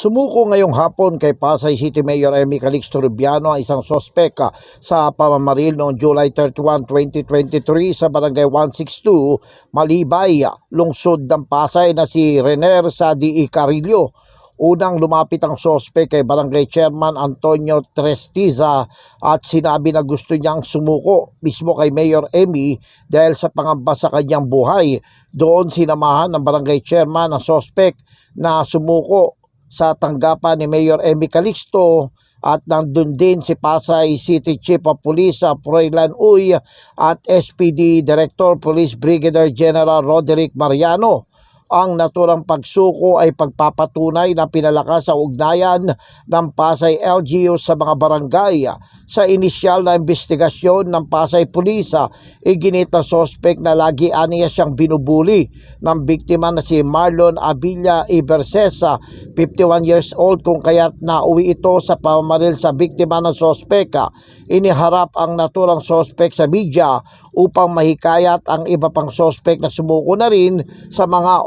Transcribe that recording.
Sumuko ngayong hapon kay Pasay City Mayor Emmy Calixto Rubiano ang isang sospeka sa pamamaril noong July 31, 2023 sa Barangay 162, Malibay, lungsod ng Pasay na si Rener Sadi Icarillo. Unang lumapit ang sospek kay Barangay Chairman Antonio Trestiza at sinabi na gusto niyang sumuko mismo kay Mayor Emmy dahil sa pangamba sa kanyang buhay. Doon sinamahan ng Barangay Chairman ang sospek na sumuko sa tanggapan ni Mayor Emmy Calixto at nandun din si Pasay City Chief of Police uh, Froilan Uy at SPD Director Police Brigadier General Roderick Mariano. Ang naturang pagsuko ay pagpapatunay na pinalakas ang ugnayan ng Pasay LGU sa mga barangay. Sa inisyal na investigasyon ng Pasay Pulisa, iginit ng sospek na lagi aniya siyang binubuli ng biktima na si Marlon Abilla Ibersesa, 51 years old kung kaya't nauwi ito sa pamamaril sa biktima ng sospeka. Iniharap ang naturang sospek sa media upang mahikayat ang iba pang sospek na sumuko na rin sa mga